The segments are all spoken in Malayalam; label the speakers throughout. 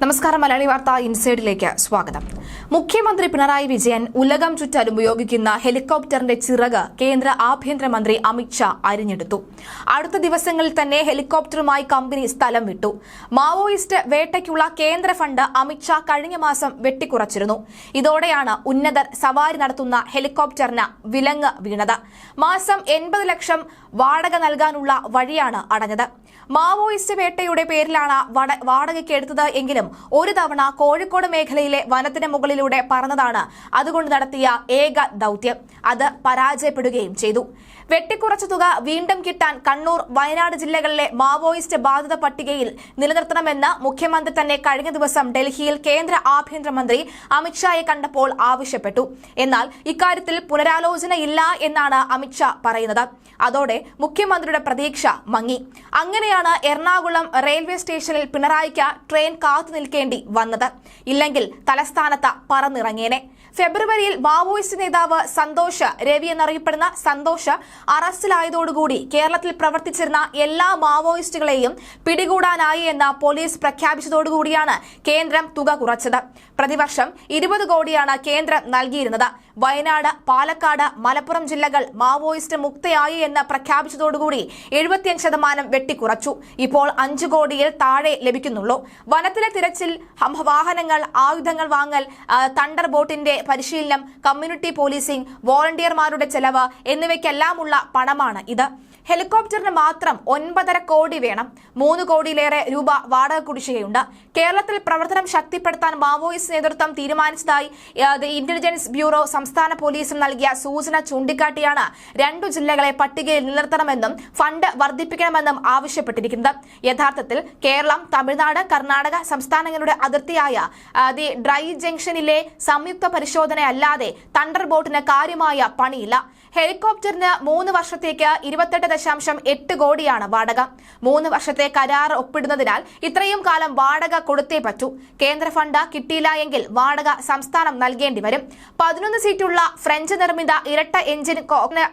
Speaker 1: നമസ്കാരം മലയാളി വാർത്ത ഇൻസൈഡിലേക്ക് സ്വാഗതം. മുഖ്യമന്ത്രി പിണറായി വിജയൻ ഉലകം ചുറ്റാൻ ഉപയോഗിക്കുന്ന ഹെലികോപ്റ്ററിന്റെ ചിറക് കേന്ദ്ര ആഭ്യന്തരമന്ത്രി അമിത്ഷാ അരിഞ്ഞെടുത്തു. അടുത്ത ദിവസങ്ങളിൽ തന്നെ ഹെലികോപ്റ്ററുമായി കമ്പനി സ്ഥലം വിട്ടു. മാവോയിസ്റ്റ് വേട്ടയ്ക്കുള്ള കേന്ദ്ര ഫണ്ട് അമിത്ഷാ കഴിഞ്ഞ മാസം വെട്ടിക്കുറച്ചിരുന്നു. ഇതോടെയാണ് ഉന്നതർ സവാരി നടത്തുന്ന ഹെലികോപ്റ്ററിന് വിലങ്ങ് വീണത്. മാസം എൺപത് ലക്ഷം വാടക നൽകാനുള്ള വഴിയാണ് അടഞ്ഞത്. മാവോയിസ്റ്റ് വേട്ടയുടെ പേരിലാണ് വട- വാടകയ്ക്ക് എടുത്തത് എങ്കിലും ഒരു തവണ കോഴിക്കോട് മേഖലയിലെ വനത്തിന് മുകളിലൂടെ പറന്നതാണ് അതുകൊണ്ട് നടത്തിയ ഏക ദൌത്യം. അത് പരാജയപ്പെടുകയും ചെയ്തു. വെട്ടിക്കുറച്ച തുക വീണ്ടും കിട്ടാൻ കണ്ണൂർ വയനാട് ജില്ലകളിലെ മാവോയിസ്റ്റ് ബാധിത പട്ടികയിൽ നിലനിർത്തണമെന്ന് മുഖ്യമന്ത്രി തന്നെ കഴിഞ്ഞ ദിവസം ഡൽഹിയിൽ കേന്ദ്ര ആഭ്യന്തരമന്ത്രി അമിത്ഷായെ കണ്ടപ്പോൾ ആവശ്യപ്പെട്ടു. എന്നാൽ ഇക്കാര്യത്തിൽ പുനരാലോചനയില്ല എന്നാണ് അമിത്ഷാ പറയുന്നത്. അതോടെ മുഖ്യമന്ത്രിയുടെ പ്രതീക്ഷ മങ്ങി. അങ്ങനെയാണ് എറണാകുളം റെയിൽവേ സ്റ്റേഷനിൽ പിണറായിക്ക് ട്രെയിൻ കാത്തു നിൽക്കേണ്ടി വന്നത്. ഇല്ലെങ്കിൽ തലസ്ഥാനത്ത് പറന്നിറങ്ങിയേനെ. ഫെബ്രുവരിയിൽ മാവോയിസ്റ്റ് നേതാവ് സന്തോഷ് രവി എന്നറിയപ്പെടുന്ന സന്തോഷ് അറസ്റ്റിലായതോടുകൂടി കേരളത്തിൽ പ്രവർത്തിച്ചിരുന്ന എല്ലാ മാവോയിസ്റ്റുകളെയും പിടികൂടാനായി എന്ന് പോലീസ് പ്രഖ്യാപിച്ചതോടുകൂടിയാണ് കേന്ദ്രം തുക കുറച്ചത്. പ്രതിവർഷം ഇരുപത് കോടിയാണ് കേന്ദ്രം നൽകിയിരുന്നത്. വയനാട് പാലക്കാട് മലപ്പുറം ജില്ലകൾ മാവോയിസ്റ്റ് മുക്തയായി എന്ന് പ്രഖ്യാപിച്ചതോടുകൂടി എഴുപത്തിയഞ്ച് ശതമാനം വെട്ടിക്കുറച്ചു. ഇപ്പോൾ അഞ്ചു കോടിയിൽ താഴെ ലഭിക്കുന്നുള്ളൂ. വനത്തിലെ തിരച്ചിൽ വാഹനങ്ങൾ ആയുധങ്ങൾ വാങ്ങൽ തണ്ടർ ബോട്ടിന്റെ പരിശീലനം കമ്മ്യൂണിറ്റി പോലീസിംഗ് വോളണ്ടിയർമാരുടെ ചെലവ് എന്നിവയ്ക്കെല്ലാമുള്ള പണമാണ് ഇത് ഹെലികോപ്റ്ററിന് മാത്രം ഒൻപതര കോടി വേണം. മൂന്ന് കോടിയിലേറെ രൂപ വാടക കുടിശ്ശികയുണ്ട്. കേരളത്തിൽ പ്രവർത്തനം ശക്തിപ്പെടുത്താൻ മാവോയിസ്റ്റ് നേതൃത്വം തീരുമാനിച്ചതായി ഇന്റലിജൻസ് ബ്യൂറോ സംസ്ഥാന പോലീസിന് നൽകിയ സൂചന ചൂണ്ടിക്കാട്ടിയാണ് രണ്ടു ജില്ലകളെ പട്ടികയിൽ നിലനിർത്തണമെന്നും ഫണ്ട് വർദ്ധിപ്പിക്കണമെന്നും ആവശ്യപ്പെട്ടിരിക്കുന്നത്. യഥാർത്ഥത്തിൽ കേരളം തമിഴ്നാട് കർണാടക സംസ്ഥാനങ്ങളുടെ അതിർത്തിയായ ദി ഡ്രൈ ജംഗ്ഷനിലെ സംയുക്ത പരിശോധനയല്ലാതെ തണ്ടർ ബോട്ടിന് കാര്യമായ പണിയില്ല. ഹെലികോപ്റ്ററിന് മൂന്ന് വർഷത്തേക്ക് ഇരുപത്തെട്ട് ദശാംശം എട്ട് കോടിയാണ് വാടക. മൂന്ന് വർഷത്തെ കരാർ ഒപ്പിടുന്നതിനാൽ ഇത്രയും കാലം വാടക കൊടുത്തേ പറ്റൂ. കേന്ദ്ര ഫണ്ട് കിട്ടിയില്ല എങ്കിൽ വാടക സംസ്ഥാനം നൽകേണ്ടി വരും. പതിനൊന്ന് സീറ്റുള്ള ഫ്രഞ്ച് നിർമ്മിത ഇരട്ട എഞ്ചിൻ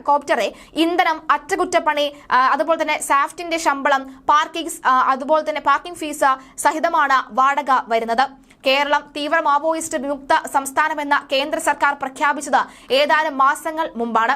Speaker 1: കോപ്റ്ററെ ഇന്ധനം അറ്റകുറ്റപ്പണി അതുപോലെ തന്നെ സാഫ്റ്റിന്റെ ശമ്പളം പാർക്കിംഗ് അതുപോലെ തന്നെ പാർക്കിംഗ് ഫീസ് സഹിതമാണ് വാടക വരുന്നത്. കേരളം തീവ്ര മാവോയിസ്റ്റ് വിമുക്ത സംസ്ഥാനമെന്ന കേന്ദ്ര സർക്കാർ പ്രഖ്യാപിച്ചത് ഏതാനും മാസങ്ങൾ മുമ്പാണ്.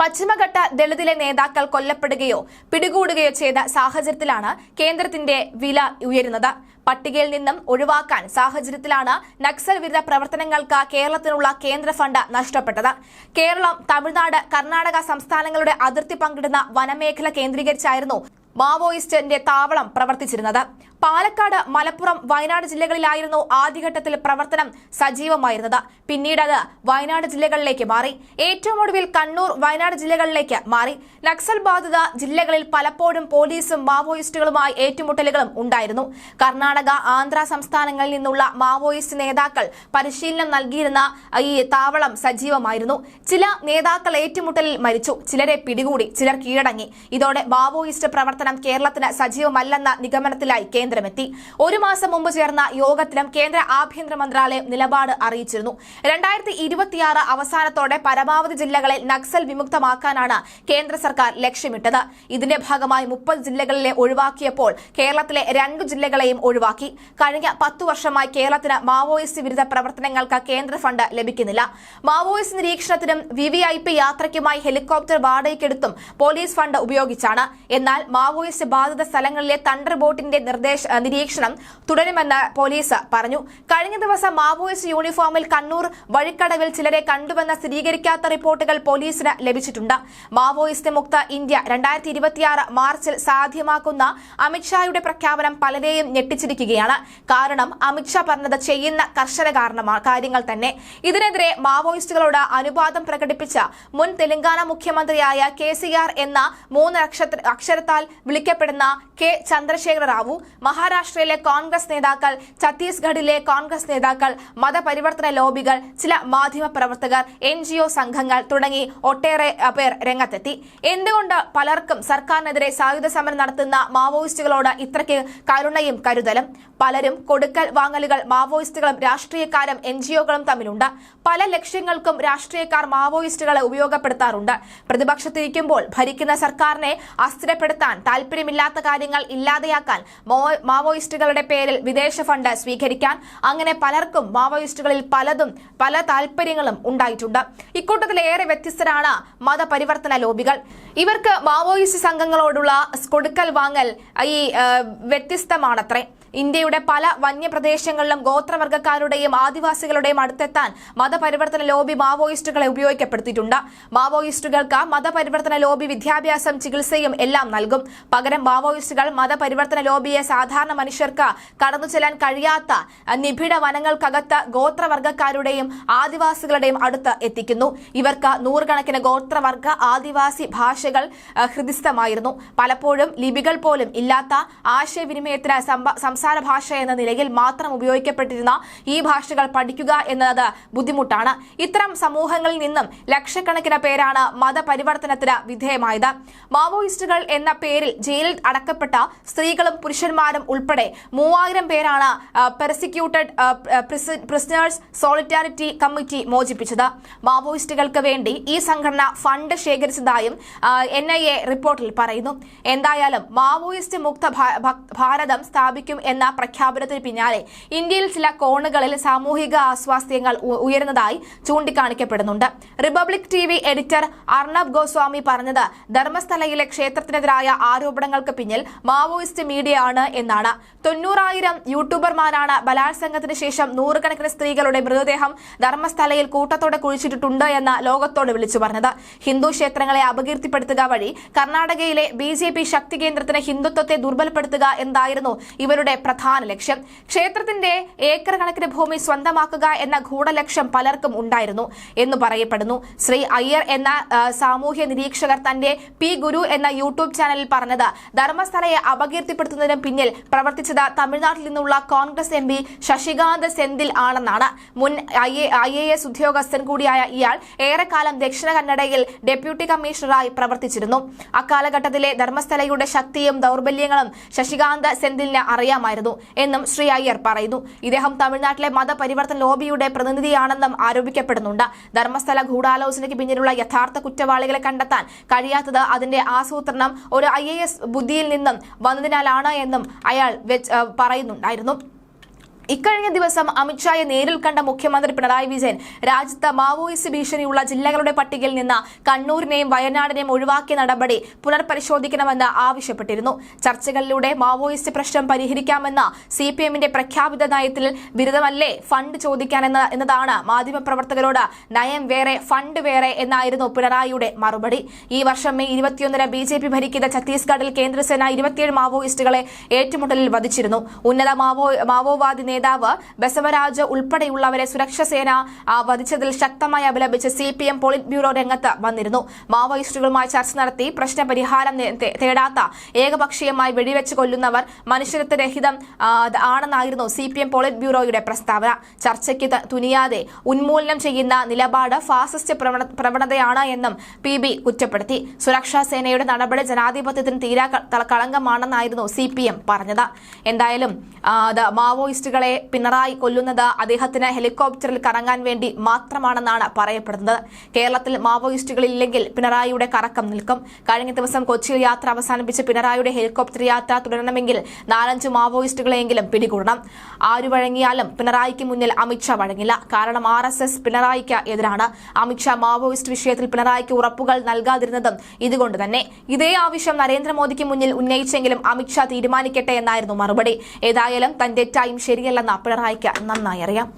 Speaker 1: പശ്ചിമഘട്ട ദളിതിലെ നേതാക്കൾ കൊല്ലപ്പെടുകയോ പിടികൂടുകയോ ചെയ്ത സാഹചര്യത്തിലാണ് കേന്ദ്രത്തിന്റെ വില ഉയരുന്നത്. പട്ടികയിൽ നിന്നും ഒഴിവാക്കാൻ സാഹചര്യത്തിലാണ് നക്സൽ വിരുദ്ധ പ്രവർത്തനങ്ങൾക്ക് കേരളത്തിനുള്ള കേന്ദ്ര ഫണ്ട് നഷ്ടപ്പെട്ടത്. കേരളം തമിഴ്നാട് കർണാടക സംസ്ഥാനങ്ങളുടെ അതിർത്തി പങ്കിടുന്ന വനമേഖല കേന്ദ്രീകരിച്ചായിരുന്നു മാവോയിസ്റ്റിന്റെ താവളം പ്രവർത്തിച്ചിരുന്നത്. പാലക്കാട് മലപ്പുറം വയനാട് ജില്ലകളിലായിരുന്നു ആദ്യഘട്ടത്തിൽ പ്രവർത്തനം സജീവമായിരുന്നത്. പിന്നീട് അത് വയനാട് ജില്ലകളിലേക്ക് മാറി. ഏറ്റവും ഒടുവിൽ കണ്ണൂർ വയനാട് ജില്ലകളിലേക്ക് മാറി. നക്സൽ ബാധിത ജില്ലകളിൽ പലപ്പോഴും പോലീസും മാവോയിസ്റ്റുകളുമായി ഏറ്റുമുട്ടലുകളും ഉണ്ടായിരുന്നു. കർണാടക ആന്ധ്ര സംസ്ഥാനങ്ങളിൽ നിന്നുള്ള മാവോയിസ്റ്റ് നേതാക്കൾ പരിശീലനം നൽകിയിരുന്ന ഈ താവളം സജീവമായിരുന്നു. ചില നേതാക്കൾ ഏറ്റുമുട്ടലിൽ മരിച്ചു. ചിലരെ പിടികൂടി ചിലർ കീഴടങ്ങി. ഇതോടെ മാവോയിസ്റ്റ് പ്രവർത്തനം കേരളത്തിന് സജീവമല്ലെന്ന നിഗമനത്തിലായി കേന്ദ്രമെത്തി. ഒരു മാസം മുമ്പ് ചേർന്ന യോഗത്തിലും കേന്ദ്ര ആഭ്യന്തര മന്ത്രാലയം നിലപാട് അറിയിച്ചിരുന്നു. രണ്ടായിരത്തി ഇരുപത്തിയാറ് അവസാനത്തോടെ പരമാവധി ജില്ലകളെ നക്സൽ വിമുക്തമാക്കാനാണ് കേന്ദ്ര സർക്കാർ ലക്ഷ്യമിട്ടത്. ഇതിന്റെ ഭാഗമായി മുപ്പത് ജില്ലകളിലെ ഒഴിവാക്കിയപ്പോൾ കേരളത്തിലെ രണ്ടു ജില്ലകളെയും ഒഴിവാക്കി. കഴിഞ്ഞ പത്തു വർഷമായി കേരളത്തിന് മാവോയിസ്റ്റ് വിരുദ്ധ പ്രവർത്തനങ്ങൾക്ക് കേന്ദ്ര ഫണ്ട് ലഭിക്കുന്നില്ല. മാവോയിസ്റ്റ് നിരീക്ഷണത്തിനും വി വി ഐ പി യാത്രയ്ക്കുമായി ഹെലികോപ്റ്റർ വാടകയ്ക്കെടുത്തും പോലീസ് ഫണ്ട് ഉപയോഗിച്ചാണ്. എന്നാൽ മാവോയിസ്റ്റ് ബാധിത സ്ഥലങ്ങളിലെ തണ്ടർ ബോട്ടിന്റെ നിർദ്ദേശ നിരീക്ഷണം തുടരുമെന്ന് പോലീസ് പറഞ്ഞു. കഴിഞ്ഞ ദിവസം മാവോയിസ്റ്റ് യൂണിഫോമിൽ കണ്ണൂർ വഴിക്കടവിൽ ചിലരെ കണ്ടുവെന്ന സ്ഥിരീകരിക്കാത്ത റിപ്പോർട്ടുകൾ പോലീസിന് ലഭിച്ചിട്ടുണ്ട്. മാവോയിസ്റ്റ് മുക്ത ഇന്ത്യ രണ്ടായിരത്തി ഇരുപത്തിയാറ് മാർച്ചിൽ സാധ്യമാക്കുന്ന അമിത്ഷായുടെ പ്രഖ്യാപനം പലരെയും ഞെട്ടിച്ചിരിക്കുകയാണ്. കാരണം അമിത്ഷാ പറഞ്ഞത് ചെയ്യുന്ന കർശന കാരണമാണ് കാര്യങ്ങൾ തന്നെ. ഇതിനെതിരെ മാവോയിസ്റ്റുകളോട് അനുപാതം പ്രകടിപ്പിച്ച മുൻ തെലങ്കാന മുഖ്യമന്ത്രിയായ കെ സി ആർ എന്ന മൂന്ന് അക്ഷര- അക്ഷരത്താൽ വിളിക്കപ്പെടുന്ന കെ ചന്ദ്രശേഖര റാവു മഹാരാഷ്ട്രയിലെ കോൺഗ്രസ് നേതാക്കൾ ഛത്തീസ്ഗഡിലെ കോൺഗ്രസ് നേതാക്കൾ മതപരിവർത്തന ലോബികൾ ചില മാധ്യമ പ്രവർത്തകർ എൻ സംഘങ്ങൾ തുടങ്ങി ഒട്ടേറെ പേർ രംഗത്തെത്തി. എന്തുകൊണ്ട് പലർക്കും സർക്കാരിനെതിരെ സായുധ സമരം നടത്തുന്ന മാവോയിസ്റ്റുകളോട് ഇത്രയ്ക്ക് കരുണയും കരുതലും? പലരും കൊടുക്കൽ വാങ്ങലുകൾ മാവോയിസ്റ്റുകളും രാഷ്ട്രീയക്കാരും എൻ ജിഒകളും തമ്മിലുണ്ട്. പല ലക്ഷ്യങ്ങൾക്കും രാഷ്ട്രീയക്കാർ മാവോയിസ്റ്റുകളെ ഉപയോഗപ്പെടുത്താറുണ്ട്. പ്രതിപക്ഷത്തിരിക്കുമ്പോൾ ഭരിക്കുന്ന സർക്കാരിനെ അസ്ഥിരപ്പെടുത്താൻ താല്പര്യമില്ലാത്ത കാര്യങ്ങൾ ഇല്ലാതെയാക്കാൻ മാവോയിസ്റ്റുകളുടെ പേരിൽ വിദേശ ഫണ്ട് സ്വീകരിക്കാൻ അങ്ങനെ പലർക്കും മാവോയിസ്റ്റുകളിൽ പലതും പല താല്പര്യങ്ങളും ഉണ്ടായിട്ടുണ്ട്. ഇക്കൂട്ടത്തിൽ ഏറെ വ്യത്യസ്തരാണ് മതപരിവർത്തന ലോബികൾ. ഇവർക്ക് മാവോയിസ്റ്റ് സംഘങ്ങളോടുള്ള കൊടുക്കൽ വാങ്ങൽ ഈ വ്യത്യസ്തമാണത്രേ. ഇന്ത്യയുടെ പല വന്യപ്രദേശങ്ങളിലും ഗോത്രവർഗക്കാരുടെയും ആദിവാസികളുടെയും അടുത്തെത്താൻ മതപരിവർത്തന ലോബി മാവോയിസ്റ്റുകളെ ഉപയോഗിക്കപ്പെടുത്തിയിട്ടുണ്ട്. മാവോയിസ്റ്റുകൾക്ക് മതപരിവർത്തന ലോബി വിദ്യാഭ്യാസം ചികിത്സയും എല്ലാം നൽകും. പകരം മാവോയിസ്റ്റുകൾ മതപരിവർത്തന ലോബിയെ സാധാരണ മനുഷ്യർക്ക് കടന്നു ചെല്ലാൻ കഴിയാത്ത നിബിഡ വനങ്ങൾക്കകത്ത് ഗോത്രവർഗക്കാരുടെയും ആദിവാസികളുടെയും അടുത്ത് എത്തിക്കുന്നു. ഇവർക്ക് നൂറുകണക്കിന് ഗോത്രവർഗ ആദിവാസി ഭാഷകൾ ഹൃദിസ്ഥമായിരുന്നു. പലപ്പോഴും ലിപികൾ പോലും ഇല്ലാത്ത ആശയവിനിമയത്തിന് സംസാര ഭാഷ എന്ന നിലയിൽ മാത്രം ഉപയോഗിക്കപ്പെട്ടിരുന്ന ഈ ഭാഷകൾ പഠിക്കുക എന്നത് ബുദ്ധിമുട്ടാണ്. ഇത്തരം സമൂഹങ്ങളിൽ നിന്നും ലക്ഷക്കണക്കിന് പേരാണ് മതപരിവർത്തനത്തിന് വിധേയമായത്. മാവോയിസ്റ്റുകൾ എന്ന പേരിൽ ജയിലിൽ അടക്കപ്പെട്ട സ്ത്രീകളും പുരുഷന്മാരും ഉൾപ്പെടെ മൂവായിരം പേരാണ് പെർസിക്യൂട്ടഡ് പ്രിസണേഴ്സ് സോളിറ്റാരിറ്റി കമ്മിറ്റി മോചിപ്പിച്ചത്. മാവോയിസ്റ്റുകൾക്ക് വേണ്ടി ഈ സംഘടന ഫണ്ട് ശേഖരിച്ചതായും എൻ ഐ എ റിപ്പോർട്ടിൽ പറയുന്നു. എന്തായാലും മാവോയിസ്റ്റ് മുക്ത ഭാരതം സ്ഥാപിക്കും എന്ന പ്രഖ്യാപനത്തിന് പിന്നാലെ ഇന്ത്യയിൽ ചില കോണുകളിൽ സാമൂഹിക ആസ്വാസ്ഥ്യങ്ങൾ ഉയരുന്നതായി ചൂണ്ടിക്കാണിക്കപ്പെടുന്നുണ്ട്. Republic T V editor Arnab Goswami പറഞ്ഞത് ധർമ്മസ്ഥലയിലെ ക്ഷേത്രത്തിനെതിരായ ആരോപണങ്ങൾക്ക് പിന്നിൽ മാവോയിസ്റ്റ് മീഡിയയാണ് എന്നാണ്. തൊണ്ണൂറായിരം യൂട്യൂബർമാരാണ് ബലാത്സംഗത്തിന് ശേഷം നൂറുകണക്കിന് സ്ത്രീകളുടെ മൃതദേഹം ധർമ്മസ്ഥലയിൽ കൂട്ടത്തോടെ കുഴിച്ചിട്ടിട്ടുണ്ട് എന്ന് ലോകത്തോട് വിളിച്ചു പറഞ്ഞത്. ഹിന്ദു ക്ഷേത്രങ്ങളെ അപകീർത്തിപ്പെടുത്തുക വഴി കർണാടകയിലെ ബി ജെ പി ശക്തി കേന്ദ്രത്തിന് ഹിന്ദുത്വത്തെ ദുർബലപ്പെടുത്തുക എന്തായിരുന്നു ഇവരുടെ പ്രധാന ലക്ഷ്യം. ക്ഷേത്രത്തിന്റെ ഏക്കർ കണക്കിന് ഭൂമി സ്വന്തമാക്കുക എന്ന ഗൂഢലക്ഷ്യം പലർക്കും ഉണ്ടായിരുന്നു എന്ന് പറയപ്പെടുന്നു. ശ്രീ അയ്യർ എന്ന സാമൂഹ്യ നിരീക്ഷകർ തന്റെ പി ഗുരു എന്ന യൂട്യൂബ് ചാനലിൽ പറഞ്ഞത് ധർമ്മസ്ഥലയെ അപകീർത്തിപ്പെടുത്തുന്നതിന് പിന്നിൽ പ്രവർത്തിച്ചത് തമിഴ്നാട്ടിൽ നിന്നുള്ള കോൺഗ്രസ് എം ശശികാന്ത് സെന്തിൽ ആണെന്നാണ്. മുൻ ഐ എ എസ് ഉദ്യോഗസ്ഥൻ കൂടിയായ ഇയാൾ ഏറെക്കാലം ദക്ഷിണ കന്നഡയിൽ ഡെപ്യൂട്ടി കമ്മീഷണറായി പ്രവർത്തിച്ചിരുന്നു. അക്കാലഘട്ടത്തിലെ ധർമ്മസ്ഥലയുടെ ശക്തിയും ദൗർബല്യങ്ങളും ശശികാന്ത് സെന്തിലിന് അറിയാമായിരുന്നു. എന്നും ശ്രീ അയ്യർ പറയുന്നു. ഇദ്ദേഹം തമിഴ്നാട്ടിലെ മതപരിവർത്തന ലോബിയുടെ പ്രതിനിധിയാണെന്നും ആരോപിക്കപ്പെടുന്നുണ്ട്. ധർമ്മസ്ഥല ഗൂഢാലോചനയ്ക്ക് പിന്നിലുള്ള യഥാർത്ഥ കുറ്റവാളികളെ കണ്ടെത്താൻ കഴിയാത്തത് അതിന്റെ ആസൂത്രണം ഒരു ഐ ബുദ്ധിയിൽ നിന്നും വന്നതിനാലാണ് എന്നും അയാൾ പറയുന്നുണ്ടായിരുന്നു. ഇക്കഴിഞ്ഞ ദിവസം അമിത്ഷായെ നേരിൽ കണ്ട മുഖ്യമന്ത്രി പിണറായി വിജയൻ രാജ്യത്ത് മാവോയിസ്റ്റ് ഭീഷണിയുള്ള ജില്ലകളുടെ പട്ടികയിൽ നിന്ന് കണ്ണൂരിനെയും വയനാടിനെയും ഒഴിവാക്കിയ നടപടി പുനർപരിശോധിക്കണമെന്ന് ആവശ്യപ്പെട്ടിരുന്നു. ചർച്ചകളിലൂടെ മാവോയിസ്റ്റ് പ്രശ്നം പരിഹരിക്കാമെന്ന സി പി എമ്മിന്റെ പ്രഖ്യാപിത നയത്തിൽ ബിരുദമല്ലേ ഫണ്ട് ചോദിക്കാനെന്ന് എന്നതാണ് മാധ്യമപ്രവർത്തകരോട് നയം വേറെ ഫണ്ട് വേറെ എന്നായിരുന്നു പിണറായിയുടെ മറുപടി. ഈ വർഷം മെയ് ഇരുപത്തിയൊന്നിന് ബി ജെ പി ഭരിക്കുന്ന ഛത്തീസ്ഗഡിൽ കേന്ദ്രസേന ഇരുപത്തിയേഴ് മാവോയിസ്റ്റുകളെ ഏറ്റുമുട്ടലിൽ വധിച്ചിരുന്നു. ഉന്നത മാവോ മാവോവാദി നേതാവ് ബസവരാജ് ഉൾപ്പെടെയുള്ളവരെ സുരക്ഷാ സേന ആ, വധിച്ചതിൽ ശക്തമായി അപലപിച്ച് C P M polit bureau രംഗത്ത് വന്നിരുന്നു. മാവോയിസ്റ്റുകളുമായി ചർച്ച നടത്തി പ്രശ്നപരിഹാരം തേടാത്ത ഏകപക്ഷീയമായി വെടിവെച്ച് കൊല്ലുന്നവർ മനുഷ്യത്വരഹിതം ആണെന്നായിരുന്നു സി പി എം പോളിറ്റ് ബ്യൂറോയുടെ പ്രസ്താവന. ചർച്ചയ്ക്ക് തുനിയാതെ ഉന്മൂലനം ചെയ്യുന്ന നിലപാട് ഫാസിസ്റ്റ് പ്രവണതയാണ് എന്നും പി ബി കുറ്റപ്പെടുത്തി. സുരക്ഷാ സേനയുടെ നടപടി ജനാധിപത്യത്തിന് തീരാ കളങ്കമാണെന്നായിരുന്നു സി പി എം പറഞ്ഞത്. എന്തായാലും ആ, അത് പിണറായി കൊല്ലുന്നത് അദ്ദേഹത്തിന് ഹെലികോപ്റ്ററിൽ കറങ്ങാൻ വേണ്ടി മാത്രമാണെന്നാണ് പറയപ്പെടുന്നത്. കേരളത്തിൽ മാവോയിസ്റ്റുകൾ ഇല്ലെങ്കിൽ പിണറായിയുടെ കറക്കം നിൽക്കും. കഴിഞ്ഞ ദിവസം കൊച്ചിയിൽ യാത്ര അവസാനിപ്പിച്ച് പിണറായിയുടെ ഹെലികോപ്റ്റർ യാത്ര തുടരണമെങ്കിൽ നാലഞ്ച് മാവോയിസ്റ്റുകളെങ്കിലും പിടികൂടണം. ആരു വഴങ്ങിയാലും പിണറായിക്ക് മുന്നിൽ അമിത്ഷാ വഴങ്ങില്ല. കാരണം ആർ എസ് എസ് പിണറായിക്ക് എതിരാണ്. അമിത്ഷാ മാവോയിസ്റ്റ് വിഷയത്തിൽ പിണറായിക്ക് ഉറപ്പുകൾ നൽകാതിരുന്നതും ഇതുകൊണ്ട് തന്നെ. ഇതേ ആവശ്യം നരേന്ദ്രമോദിക്ക് മുന്നിൽ ഉന്നയിച്ചെങ്കിലും അമിത്ഷാ തീരുമാനിക്കട്ടെ എന്നായിരുന്നു മറുപടി. ഏതായാലും തന്റെ ടൈം ശരിയല്ലെന്ന് പിണറായിക്ക് നന്നായി അറിയാം.